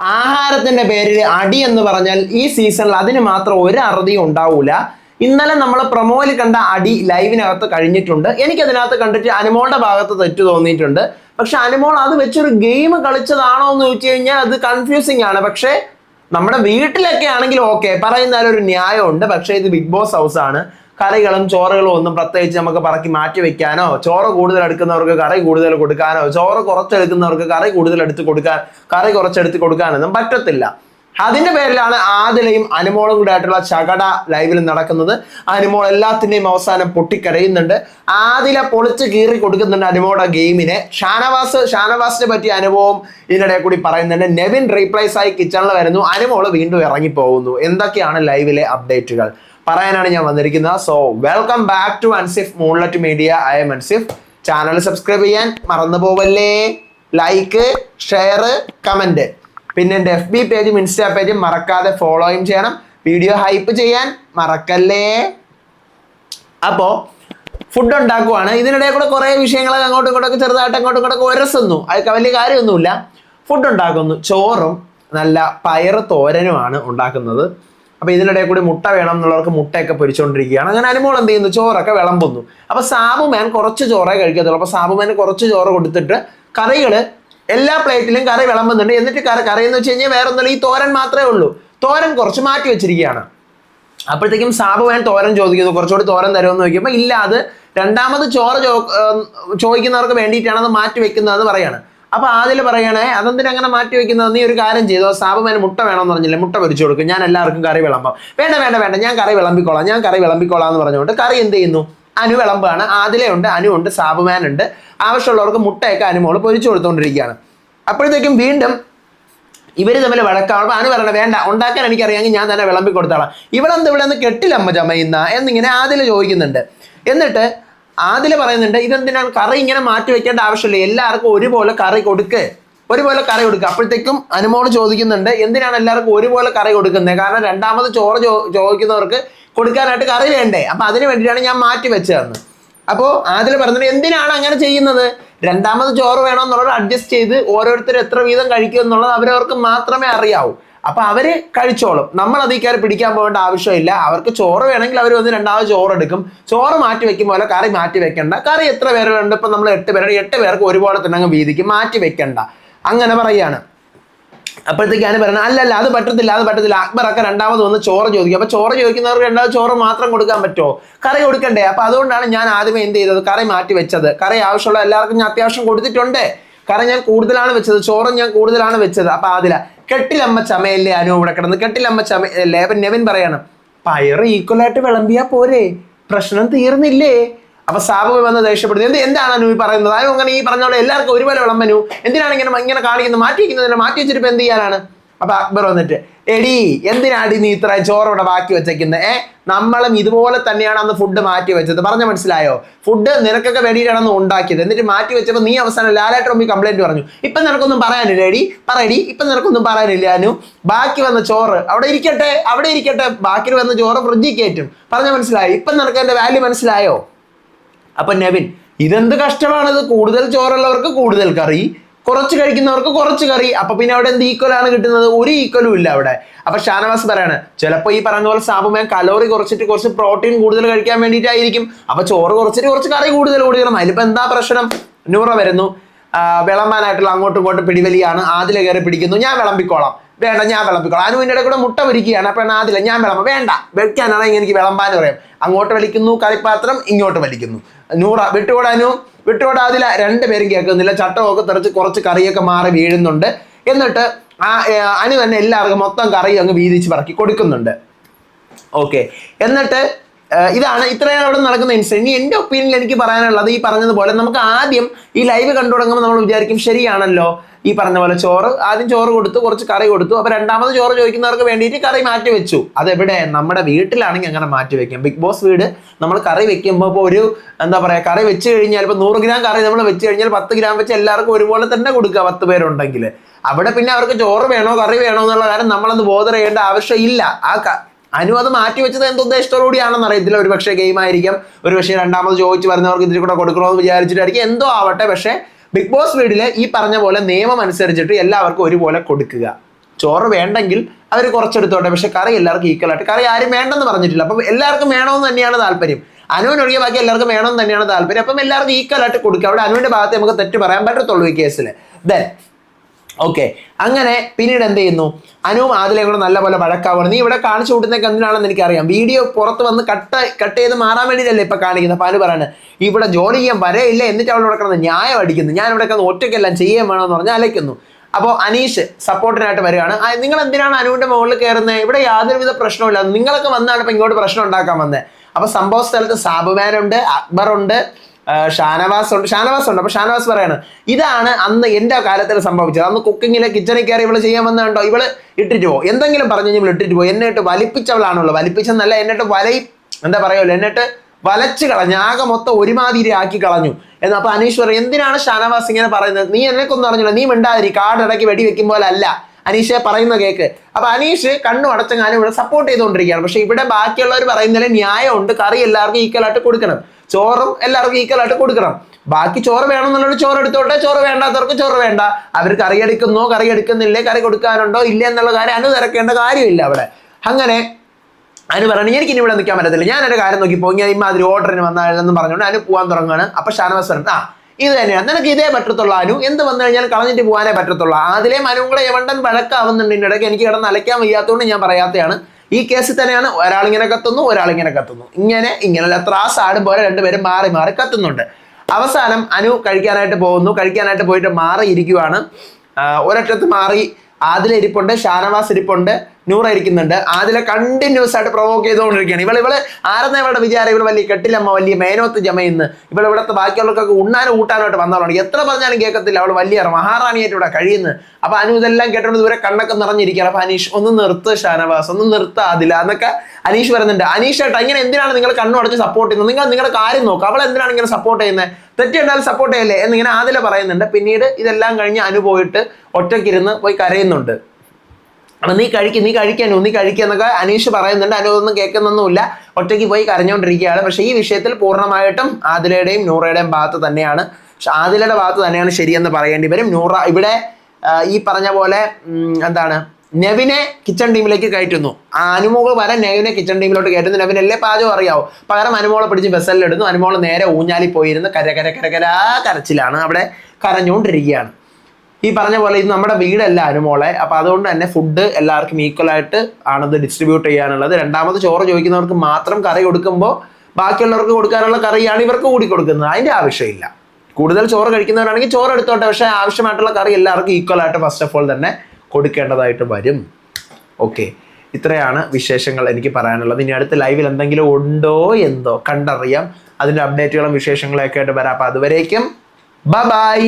ആഹാരത്തിന്റെ പേരിൽ അടി എന്ന് പറഞ്ഞാൽ ഈ സീസണിൽ അതിന് മാത്രം ഒരു അറുതിയും ഉണ്ടാവൂല. ഇന്നലെ നമ്മൾ പ്രൊമോയിൽ കണ്ട അടി ലൈവിനകത്ത് കഴിഞ്ഞിട്ടുണ്ട്. എനിക്കതിനകത്ത് കണ്ടിട്ട് അനുമോളുടെ ഭാഗത്ത് തെറ്റ് തോന്നിയിട്ടുണ്ട്. പക്ഷെ അനുമോൾ അത് വെച്ചൊരു ഗെയിം കളിച്ചതാണോ എന്ന് ചോദിച്ചു കഴിഞ്ഞാൽ അത് കൺഫ്യൂസിങ് ആണ്. പക്ഷേ നമ്മുടെ വീട്ടിലൊക്കെ ആണെങ്കിൽ ഓക്കെ പറയുന്നതിൽ ഒരു ന്യായമുണ്ട്. പക്ഷേ ഇത് ബിഗ് ബോസ് ഹൗസ് ആണ്. കറികളും ചോറുകളും ഒന്നും പ്രത്യേകിച്ച് നമുക്ക് പറക്കി മാറ്റി വെക്കാനോ ചോറ് കൂടുതൽ എടുക്കുന്നവർക്ക് കറി കൂടുതൽ കൊടുക്കാനോ ചോറ് കുറച്ചെടുക്കുന്നവർക്ക് കറി കൂടുതൽ എടുത്ത് കൊടുക്കാൻ കറി കുറച്ചെടുത്ത് കൊടുക്കാനൊന്നും പറ്റത്തില്ല. അതിന്റെ പേരിലാണ് ആദിലയും അനുമോളും കൂടെ ആയിട്ടുള്ള ചകട ലൈവിൽ നടക്കുന്നത്. അനുമോൾ എല്ലാത്തിന്റെയും അവസാനം പൊട്ടിക്കരയുന്നുണ്ട്. ആദില പൊളിച്ച് കീറി കൊടുക്കുന്നുണ്ട് അനുമോളുടെ ഗെയിമിനെ. ഷാനവാസ് ഷാനവാസിനെ പറ്റിയ അനുഭവം ഇതിനിടെ കൂടി പറയുന്നുണ്ട്. നെവിൻ റീപ്ലേസ് ആയി കിച്ചണിൽ വരുന്നു. അനുമോൾ വീണ്ടും ഇറങ്ങിപ്പോകുന്നു. എന്തൊക്കെയാണ് ലൈവിലെ അപ്ഡേറ്റുകൾ? പറയാനാണ് ഞാൻ വന്നിരിക്കുന്നത്. So welcome back to Ansif moonlet media I am Ansif channel subscribe ചെയ്യാൻ മറന്നു പോവല്ലേ? ലൈക്ക് ഷെയർ കമന്റ് പിന്നെ എന്റെ എഫ് ബി പേജും ഇൻസ്റ്റാ പേജും മറക്കാതെ ഫോളോയും ചെയ്യണം. വീഡിയോ ഹൈപ്പ് ചെയ്യാൻ മറക്കല്ലേ? അപ്പോൾ ഫുഡ് ഉണ്ടാക്കുവാണ്. ഇതിനിടെ കൂടെ കുറേ വിഷയങ്ങളൊക്കെ അങ്ങോട്ടും ഇങ്ങോട്ടൊക്കെ ചെറുതായിട്ട് അങ്ങോട്ടും ഇങ്ങോട്ടൊക്കെ ഉരസുന്നു. അതൊക്കെ വലിയ കാര്യമൊന്നുമില്ല. ഫുഡ് ഉണ്ടാക്കുന്നു. ചോറും നല്ല പയർ തോരനുമാണ് ഉണ്ടാക്കുന്നത്. അപ്പൊ ഇതിനിടെ കൂടി മുട്ട വേണം എന്നുള്ളവർക്ക് മുട്ടയൊക്കെ പൊരിച്ചുകൊണ്ടിരിക്കുകയാണ് അങ്ങനെ അനുമോൾ എന്ത് ചെയ്യുന്നു? ചോറൊക്കെ വിളമ്പുന്നു. അപ്പൊ സാബുമാൻ കുറച്ച് ചോറേ കഴിക്കത്തുള്ളൂ. അപ്പൊ സാബുമാൻ കുറച്ച് ചോറ് കൊടുത്തിട്ട് കറികൾ എല്ലാ പ്ലേറ്റിലും കറി വിളമ്പുന്നുണ്ട്. എന്നിട്ട് കറി കറി എന്ന് വെച്ച് കഴിഞ്ഞാൽ വേറെ ഒന്നുമില്ല ഈ തോരൻ മാത്രമേ ഉള്ളൂ. തോരൻ കുറച്ച് മാറ്റി വെച്ചിരിക്കുകയാണ്. അപ്പോഴത്തേക്കും സാബുമാൻ തോരൻ ചോദിക്കുന്നു. കുറച്ചുകൂടി തോരൻ തരുമെന്ന് ചോദിക്കുമ്പോൾ ഇല്ല അത് രണ്ടാമത് ചോറ് ചോ ചോദിക്കുന്നവർക്ക് വേണ്ടിയിട്ടാണ് അത് മാറ്റി വെക്കുന്നതെന്ന് പറയാണ്. അപ്പൊ ആദ്യം പറയണേ അതെന്തിനാ അങ്ങനെ മാറ്റി വെക്കുന്നത്? നീ ഒരു കാര്യം ചെയ്തോ? സാബുമാൻ മുട്ട വേണമെന്ന് പറഞ്ഞില്ലേ മുട്ട പൊരിച്ചു കൊടുക്കും. ഞാൻ എല്ലാവർക്കും കറി വിളമ്പാം. വേണ്ട വേണ്ട വേണ്ട. ഞാൻ കറി വിളമ്പിക്കോളാം. ഞാൻ കറി വിളമ്പിക്കോളാം എന്ന് പറഞ്ഞുകൊണ്ട് കറി എന്ത് ചെയ്യുന്നു? അനു വിളമ്പാണ്. ആദിലയുണ്ട് അനു ഉണ്ട് ഉണ്ട്. ആവശ്യമുള്ളവർക്ക് മുട്ടയൊക്കെ അനുമോൾ പൊരിച്ചു കൊടുത്തുകൊണ്ടിരിക്കുകയാണ് അപ്പോഴത്തേക്കും വീണ്ടും ഇവർ തമ്മിൽ വഴക്കാവുമ്പോൾ അനു പറയണം വേണ്ട ഉണ്ടാക്കാൻ എനിക്കറിയാമെങ്കിൽ ഞാൻ തന്നെ വിളമ്പി കൊടുത്താളാം ഇവളെന്ത് ഇവിടെ നിന്ന് കെട്ടിലമ്മ ചമയുന്ന എന്നിങ്ങനെ ആദില ചോദിക്കുന്നുണ്ട്. എന്നിട്ട് ആദില പറയുന്നുണ്ട് ഇതെന്തിനാണ് കറി ഇങ്ങനെ മാറ്റി വെക്കേണ്ട ആവശ്യമില്ല. എല്ലാവർക്കും ഒരുപോലെ കറി കൊടുക്ക്. ഒരുപോലെ കറി കൊടുക്കുക അപ്പോഴത്തേക്കും അനുമോൾ ചോദിക്കുന്നുണ്ട് എന്തിനാണ് എല്ലാവർക്കും ഒരുപോലെ കറി കൊടുക്കുന്നത് കാരണം രണ്ടാമത് ചോറ് ചോദിക്കുന്നവർക്ക് കൊടുക്കാനായിട്ട് കറി വേണ്ടേ? അപ്പൊ അതിന് വേണ്ടിയിട്ടാണ് ഞാൻ മാറ്റി വെച്ചതെന്ന്. അപ്പോൾ അതിൽ പറഞ്ഞത് എന്തിനാണ് അങ്ങനെ ചെയ്യുന്നത്? രണ്ടാമത് ചോറ് വേണമെന്നുള്ളത് അഡ്ജസ്റ്റ് ചെയ്ത് ഓരോരുത്തർ എത്ര വീതം കഴിക്കും എന്നുള്ളത് അവരവർക്ക് മാത്രമേ അറിയാവൂ. അപ്പൊ അവർ കഴിച്ചോളും. നമ്മൾ അതിൽ കയറി പിടിക്കാൻ പോകേണ്ട ആവശ്യമില്ല. അവർക്ക് ചോറ് വേണമെങ്കിൽ അവർ വന്ന് രണ്ടാമത് ചോറ് എടുക്കും ചോറ് മാറ്റി വെക്കും പോലെ കറി മാറ്റി വെക്കണ്ട. കറി എത്ര പേരുണ്ട് ഇപ്പൊ നമ്മൾ എട്ട് പേരുണ്ട്. എട്ട് പേർക്ക് ഒരുപോലെ തന്നെ അങ്ങ് വീതിക്ക്. മാറ്റി വെക്കണ്ട. അങ്ങനെ പറയാണ് അപ്പോഴത്തേക്കാണ് പറയുന്നത് അല്ലല്ല അത് പറ്റത്തില്ല അത് പറ്റത്തില്ല. അക്ബറൊക്കെ രണ്ടാമത് വന്ന് ചോറ് ചോദിക്കും. അപ്പൊ ചോറ് ചോദിക്കുന്നവർക്ക് രണ്ടാമത് ചോറ് മാത്രം കൊടുക്കാൻ പറ്റുമോ? കറി കൊടുക്കണ്ടേ? അപ്പൊ അതുകൊണ്ടാണ് ഞാൻ ആദ്യമേ എന്ത് ചെയ്തത്? കറി മാറ്റി വെച്ചത്. കറി ആവശ്യമുള്ള എല്ലാവർക്കും ഞാൻ അത്യാവശ്യം കൊടുത്തിട്ടുണ്ട്. കറി ഞാൻ കൂടുതലാണ് വെച്ചത്. ചോറും ഞാൻ കൂടുതലാണ് വെച്ചത്. അപ്പൊ ആദില കെട്ടിലമ്മ ചമയല്ലേ അനു ഇവിടെ കിടന്ന്? കെട്ടിലമ്മ ചമ ലേബൻ നെവൻ പറയാണ് പയറ് ഈക്വൽ ആയിട്ട് വിളമ്പിയാ പോരെ? പ്രശ്നം തീർന്നില്ലേ? അപ്പൊ സാബു വന്ന് ദേഷ്യപ്പെടുന്നു. എന്ത് എന്താണ് അനു ഈ പറയുന്നത്? അനു അങ്ങനെ ഈ പറഞ്ഞ പോലെ എല്ലാവർക്കും ഒരുപോലെ വിളമ്പനു. എന്തിനാണ് ഇങ്ങനെ ഇങ്ങനെ കാണിക്കുന്നത്? മാറ്റി വയ്ക്കുന്നതിനെ മാറ്റി വെച്ചിട്ട് ഇപ്പൊ എന്ത് ചെയ്യാനാണ്? അപ്പൊ അക്ബർ വന്നിട്ട് എടി എന്തിനാടി നീ ഇത്ര ചോറ് ഇവിടെ ബാക്കി വെച്ചേക്കുന്നത് ഏ നമ്മളും ഇതുപോലെ തന്നെയാണ് അന്ന് ഫുഡ് മാറ്റി വെച്ചത്. പറഞ്ഞ മനസ്സിലായോ? ഫുഡ് നിനക്കൊക്കെ വേണ്ടിയിട്ടാണ് അന്ന് ഉണ്ടാക്കിയത്. എന്നിട്ട് മാറ്റി വെച്ചപ്പോൾ നീ അവസാനം ലാലായിട്ട് മുമ്പിൽ കംപ്ലൈന്റ് പറഞ്ഞു. ഇപ്പൊ നിനക്കൊന്നും പറയാനില്ല എടി? പറയടി ഇപ്പൊ നിനക്കൊന്നും പറയാനില്ല അനു? ബാക്കി വന്ന ചോറ് അവിടെ ഇരിക്കട്ടെ അവിടെ ഇരിക്കട്ടെ. ബാക്കി വന്ന ചോറ് ഫ്രിഡ്ജിൽ കയറ്റും. പറഞ്ഞ മനസ്സിലായോ? ഇപ്പൊ നിനക്ക് എന്റെ വാല്യൂ മനസ്സിലായോ? അപ്പൊ നെവിൻ ഇതെന്ത് കഷ്ടമാണിത്? കൂടുതൽ ചോറുള്ളവർക്ക് കൂടുതൽ കറി. കുറച്ച് കഴിക്കുന്നവർക്ക് കുറച്ച് കറി. അപ്പൊ പിന്നെ അവിടെ എന്ത് ഈക്വൽ ആണ് കിട്ടുന്നത്? ഒരു ഈക്വലും ഇല്ല അവിടെ. അപ്പൊ ഷാനവാസ് പറയാണ് ചിലപ്പോൾ ഈ പറഞ്ഞ പോലെ സാബുമേൻ കലോറി കുറച്ചിട്ട് കുറച്ച് പ്രോട്ടീൻ കൂടുതൽ കഴിക്കാൻ വേണ്ടിയിട്ടായിരിക്കും. അപ്പൊ ചോറ് കുറച്ചിട്ട് കുറച്ച് കറി കൂടുതൽ കൊടുക്കണം. അതിലിപ്പോ എന്താ പ്രശ്നം? നൂറ വരുന്നു. വിളമ്പാനായിട്ടുള്ള അങ്ങോട്ടും ഇങ്ങോട്ടും പിടിവലിയാണ്. ആദ്യം കയറി പിടിക്കുന്നു. ഞാൻ വിളമ്പിക്കോളാം. വേണ്ട ഞാൻ വിളമ്പിക്കോളാം. അനുവിന്റെ ഇടയിൽ കൂടെ മുട്ട വിരിക്കുകയാണ് അപ്പൊ ആദില ഞാൻ വിളമ്പ. വേണ്ട വെക്കാനാണെങ്കിൽ എനിക്ക് വിളമ്പാന്ന് പറയാം. അങ്ങോട്ട് വലിക്കുന്നു കളിപ്പാത്രം ഇങ്ങോട്ട് വലിക്കുന്നു. നൂറ വിട്ടുകൂടാനു വിട്ടുകൂടാതില രണ്ടുപേരും കേൾക്കുന്നില്ല. ചട്ടമൊക്കെ തെറിച്ച് കുറച്ച് കറിയൊക്കെ മാറി വീഴുന്നുണ്ട്. എന്നിട്ട് ആ അനു തന്നെ എല്ലാവർക്കും മൊത്തം കറി അങ്ങ് വീതിച്ച് പറക്കി കൊടുക്കുന്നുണ്ട്. ഓക്കെ. എന്നിട്ട് ഇതാണ് ഇത്രയാണ് അവിടെ നടക്കുന്ന ഇൻസിഡന്റ് ഇനി എന്റെ ഒപ്പീനിയനിൽ എനിക്ക് പറയാനുള്ളത് ഈ പറഞ്ഞതുപോലെ നമുക്ക് ആദ്യം ഈ ലൈവ് കണ്ടു തുടങ്ങുമ്പോൾ നമ്മൾ വിചാരിക്കും ശരിയാണല്ലോ ഈ പറഞ്ഞ പോലെ ചോറ്. ആദ്യം ചോറ് കൊടുത്തു കുറച്ച് കറി കൊടുത്തു. അപ്പൊ രണ്ടാമത് ചോറ് ചോദിക്കുന്നവർക്ക് വേണ്ടിയിട്ട് കറി മാറ്റി വെച്ചു. അതെവിടെ? നമ്മുടെ വീട്ടിലാണെങ്കിൽ അങ്ങനെ മാറ്റി വെക്കാം. ബിഗ് ബോസ് വീട് നമ്മൾ കറി വെക്കുമ്പോൾ ഇപ്പോൾ ഒരു എന്താ പറയാ കറി വെച്ച് കഴിഞ്ഞാൽ ഇപ്പൊ നൂറ് ഗ്രാം കറി നമ്മൾ വെച്ച് കഴിഞ്ഞാൽ പത്ത് ഗ്രാം വെച്ച് എല്ലാവർക്കും ഒരുപോലെ തന്നെ കൊടുക്കുക പത്ത് പേരുണ്ടെങ്കിൽ. അവിടെ പിന്നെ അവർക്ക് ചോറ് വേണോ കറി വേണോ എന്നുള്ള കാര്യം നമ്മളത് ബോധർ ചെയ്യേണ്ട ആവശ്യമില്ല ആ അനു അത് മാറ്റി വെച്ചത് എന്ത് ഉദ്ദേശത്തോടുകൂടിയാണെന്ന് അറിയത്തില്ല. ഒരു പക്ഷേ ഗെയിം ആയിരിക്കും. ഒരു പക്ഷേ രണ്ടാമത് ചോദിച്ചു വരുന്നവർക്ക് ഇതിൽ കൂടെ കൊടുക്കണമെന്ന് വിചാരിച്ചിട്ടായിരിക്കും. എന്തോ ആവട്ടെ. പക്ഷേ ബിഗ് ബോസ് വീടിൽ ഈ പറഞ്ഞ പോലെ നിയമം അനുസരിച്ചിട്ട് എല്ലാവർക്കും ഒരുപോലെ കൊടുക്കുക. ചോറ് വേണ്ടെങ്കിൽ അവർ കുറച്ചെടുത്തോട്ടെ. പക്ഷെ കറി എല്ലാവർക്കും ഈക്വൽ ആയിട്ട്. കറി ആരും വേണ്ടെന്ന് പറഞ്ഞിട്ടില്ല. അപ്പം എല്ലാവർക്കും വേണമെന്ന് തന്നെയാണ് താല്പര്യം. അനുവിനൊഴികെ ബാക്കി എല്ലാവർക്കും വേണമെന്ന് തന്നെയാണ് താല്പര്യം. അപ്പം എല്ലാവർക്കും ഈക്വൽ ആയിട്ട് കൊടുക്കുക. അവിടെ അനുവിന്റെ ഭാഗത്ത് നമുക്ക് തെറ്റ് പറയാൻ പറ്റത്തുള്ളൂ ഈ കേസിൽ ദെൻ ഓക്കെ അങ്ങനെ പിന്നീട് എന്ത് ചെയ്യുന്നു? അനുവും ആദിലെ കൂടെ നല്ല പോലെ വഴക്കാവണം നീ ഇവിടെ കാണിച്ചു കൂട്ടുന്നതൊക്കെ എന്തിനാണെന്ന് എനിക്കറിയാം. വീഡിയോ പുറത്ത് വന്ന് കട്ട് കട്ട് ചെയ്ത് മാറാൻ വേണ്ടിയിട്ടല്ലേ ഇപ്പൊ കാണിക്കുന്നത്. അപ്പൊ അനു ഇവിടെ ജോലി ചെയ്യാൻ വരെയില്ല എന്നിട്ട് അവൾ കിടന്ന് ന്യായം അടിക്കുന്നു. ഞാൻ ഇവിടെ കിടന്ന് ഒറ്റയ്ക്കെല്ലാം ചെയ്യാൻ വേണമെന്ന് പറഞ്ഞ് അലയ്ക്കുന്നു. അപ്പോൾ അനീഷ് സപ്പോർട്ടിനായിട്ട് വരികയാണ്. നിങ്ങൾ എന്തിനാണ് അനുവിന്റെ മുകളിൽ കയറുന്നത്? ഇവിടെ യാതൊരുവിധ പ്രശ്നമില്ല നിങ്ങളൊക്കെ വന്നാണ് ഇപ്പം ഇങ്ങോട്ട് പ്രശ്നം ഉണ്ടാക്കാൻ വന്നത് അപ്പൊ സംഭവ സ്ഥലത്ത് അക്ബർ ഉണ്ട് ഷാനവാസ് ഉണ്ട് ഷാനവാസ് ഉണ്ട് അപ്പൊ ഷാനവാസ് പറയാണ് ഇതാണ് അന്ന് എന്റെ കാലത്തിൽ സംഭവിച്ചത്. അന്ന് കുക്കിങ്ങിലെ കിച്ചണിൽ കയറി ഇവൾ ചെയ്യാൻ വന്നുണ്ടോ ഇവൾ ഇട്ടിട്ട് പോകും എന്തെങ്കിലും പറഞ്ഞു കഴിഞ്ഞാൽ ഇട്ടിട്ട് പോകും എന്നിട്ട് വലിപ്പിച്ചവളാണുള്ളത് വലിപ്പിച്ചവളാണുള്ളൂ വലിപ്പിച്ചെന്നല്ല എന്നിട്ട് വലയി എന്താ പറയുമല്ലോ എന്നിട്ട് വലച്ചു കളഞ്ഞു ആകെ മൊത്തം ഒരുമാതിരി ആക്കി കളഞ്ഞു. എന്ന് അപ്പൊ അനീശ്വർ എന്തിനാണ് ഷാനവാസ് ഇങ്ങനെ പറയുന്നത്? നീ എന്നെക്കൊന്നും അറിഞ്ഞില്ല നീ മിണ്ടാതിരി. കാർഡ് ഇടയ്ക്ക് വെടി വെക്കും പോലെ അല്ല. അനീഷെ പറയുന്ന കേക്ക്. അപ്പൊ അനീഷ് കണ്ണു അടച്ചങ്ങാനും ഇവിടെ സപ്പോർട്ട് ചെയ്തുകൊണ്ടിരിക്കുകയാണ്. പക്ഷെ ഇവിടെ ബാക്കിയുള്ളവർ പറയുന്നതിൽ ന്യായമുണ്ട്. കറി എല്ലാവർക്കും ഈക്വലായിട്ട് കൊടുക്കണം. ചോറും എല്ലാവർക്കും ഈക്വലായിട്ട് കൊടുക്കണം. ബാക്കി ചോറ് വേണമെന്നുള്ളത് ചോറ് എടുത്തോട്ടെ. ചോറ് വേണ്ടാത്തവർക്ക് ചോറ് വേണ്ട. അവർ കറി എടുക്കുന്നോ കറി എടുക്കുന്നില്ലേ കറി കൊടുക്കാനുണ്ടോ ഇല്ല എന്നുള്ള കാര്യം അനു തിരക്കേണ്ട കാര്യമില്ല അവിടെ. അങ്ങനെ അനു പറഞ്ഞു എനിക്ക് ഇനി ഇവിടെ നിൽക്കാൻ പറ്റത്തില്ല. ഞാൻ ഒരു കാര്യം നോക്കി പോയി ഞാൻ ഇമാതിരി ഓർഡറിന് വന്നാലെന്ന് പറഞ്ഞുകൊണ്ട് അനു പോകാൻ തുടങ്ങുകയാണ് അപ്പൊ ഷാനവാസ് പറഞ്ഞു ആ ഇത് തന്നെയാണ്. നിനക്ക് ഇതേ പറ്റത്തുള്ള അനു. എന്ത് വന്നു കഴിഞ്ഞാൽ കളഞ്ഞിട്ട് പോകാനേ പറ്റത്തുള്ളൂ. അതിലെ അനുവും കൂടെ എവണ്ടൻ വഴക്കാവുന്നുണ്ട് ഇടയ്ക്ക്. എനിക്ക് കിടന്ന് അലയ്ക്കാൻ വയ്യാത്തതുകൊണ്ട് ഞാൻ പറയാത്തതാണ് ഈ കേസിൽ തന്നെയാണ് ഒരാളിങ്ങനെ കത്തുന്നു ഒരാളിങ്ങനെ കത്തുന്നു. ഇങ്ങനെ ഇങ്ങനെ. ത്രാസ് ആടുമ്പോൾ രണ്ടുപേരും മാറി മാറി കത്തുന്നുണ്ട്. അവസാനം അനു കഴിക്കാനായിട്ട് പോകുന്നു. കഴിക്കാനായിട്ട് പോയിട്ട് മാറി ഇരിക്കുവാണ് ഒരറ്റത്ത് മാറി. ആദില ഇരിപ്പുണ്ട് ഷാനവാസ് ഇരിപ്പുണ്ട്. നൂറ ഇരിക്കുന്നുണ്ട് ആദില കണ്ടിന്യൂസ് ആയിട്ട് പ്രൊവോക്ക് ചെയ്തുകൊണ്ടിരിക്കുകയാണ്. ഇവൾ ഇവൾ ആരെന്ന ഇവളുടെ വിചാരം? ഇവൾ വലിയ കെട്ടിലമ്മ വലിയ മേനോത്ത് ജമയിന്ന്. ഇവൾ ഇവിടുത്തെ ബാക്കിയുള്ളവർക്കൊക്കെ ഉണ്ണാനും ഊട്ടാനായിട്ട് വന്നവളാണ് എത്ര പറഞ്ഞാലും കേൾക്കത്തില്ല. അവൾ വലിയ മഹാറാണിയായിട്ട് ഇവിടെ കഴിയുന്നത് അപ്പൊ അനു ഇതെല്ലാം കേട്ടോണ്ട് ഇവരെ കണ്ണൊക്കെ നിറഞ്ഞിരിക്കുകയാണ്. അപ്പൊ അനീഷ് ഒന്ന് നിർത്ത് ഷാനവാസ്. ഒന്ന് നിർത്ത ആദില. എന്നൊക്കെ അനീഷ് പറയുന്നുണ്ട്. അനീഷ് ഏട്ടാ ഇങ്ങനെ എന്തിനാണ് നിങ്ങൾ കണ്ണു അടച്ച് സപ്പോർട്ട് ചെയ്യുന്നത്? നിങ്ങൾ നിങ്ങളുടെ കാര്യം നോക്കുക അവൾ എന്തിനാണ് ഇങ്ങനെ സപ്പോർട്ട് ചെയ്യുന്നത്? തെറ്റുണ്ടാൽ സപ്പോർട്ട് ചെയ്യല്ലേ എന്നിങ്ങനെ ആദില പറയുന്നുണ്ട്. പിന്നീട് ഇതെല്ലാം കഴിഞ്ഞ് അനു പോയിട്ട് ഒറ്റയ്ക്കിരുന്ന് പോയി കരയുന്നുണ്ട്. അപ്പൊ നീ കഴിക്കും നീ കഴിക്കാനോ നീ കഴിക്കാന്നൊക്കെ അനീഷ് പറയുന്നുണ്ട്. അനു ഒന്നും കേൾക്കുന്നൊന്നുമില്ല. ഒറ്റയ്ക്ക് പോയി കരഞ്ഞുകൊണ്ടിരിക്കുകയാണ് പക്ഷെ ഈ വിഷയത്തിൽ പൂർണമായിട്ടും ആദിലയുടെയും നൂറയുടെയും ഭാഗത്ത് തന്നെയാണ്. പക്ഷെ ആദിലയുടെ ഭാഗത്ത് തന്നെയാണ് ശരിയെന്ന് പറയേണ്ടി വരും. നൂറ ഇവിടെ ഈ പറഞ്ഞ പോലെ എന്താണ് നെവിനെ കിച്ചൺ ടീമിലേക്ക് കയറ്റുന്നു. ആ അനുമോൾ വരെ നെവിനെ കിച്ചൺ ടീമിലോട്ട് കയറ്റുന്നു. നെവിനല്ലേ പാചകം അറിയാവും. പകരം അനുമോളെ പിടിച്ച് ബസ്സലിലിടുന്നു അനുമോൾ നേരെ ഊഞ്ഞാലി പോയിരുന്ന് കര കര കര കര കരച്ചിലാണ്. അവിടെ കരഞ്ഞുകൊണ്ടിരിക്കുകയാണ് ഈ പറഞ്ഞ പോലെ ഇത് നമ്മുടെ വീടല്ല അനുമോളെ അപ്പൊ അതുകൊണ്ട് തന്നെ ഫുഡ് എല്ലാവർക്കും ഈക്വൽ ആയിട്ട് ആണത് ഡിസ്ട്രിബ്യൂട്ട് ചെയ്യാനുള്ളത്. രണ്ടാമത് ചോറ് ചോദിക്കുന്നവർക്ക് മാത്രം കറി കൊടുക്കുമ്പോൾ ബാക്കിയുള്ളവർക്ക് കൊടുക്കാനുള്ള കറിയാണ് ഇവർക്ക് കൂടി കൊടുക്കുന്നത്. അതിന്റെ ആവശ്യമില്ല. കൂടുതൽ ചോറ് കഴിക്കുന്നവരാണെങ്കിൽ ചോറ് എടുത്തോട്ടെ പക്ഷേ ആവശ്യമായിട്ടുള്ള കറി എല്ലാവർക്കും ഈക്വൽ ആയിട്ട് ഫസ്റ്റ് ഓഫ് ഓൾ തന്നെ കൊടുക്കേണ്ടതായിട്ട് വരും. ഓക്കെ ഇത്രയാണ് വിശേഷങ്ങൾ എനിക്ക് പറയാനുള്ളത്. ഇനി അടുത്ത ലൈവിൽ എന്തെങ്കിലും ഉണ്ടോ എന്തോ കണ്ടറിയാം. അതിന്റെ അപ്ഡേറ്റുകളും വിശേഷങ്ങളൊക്കെ ആയിട്ട് വരാം. അപ്പൊ അതുവരേക്കും ബൈ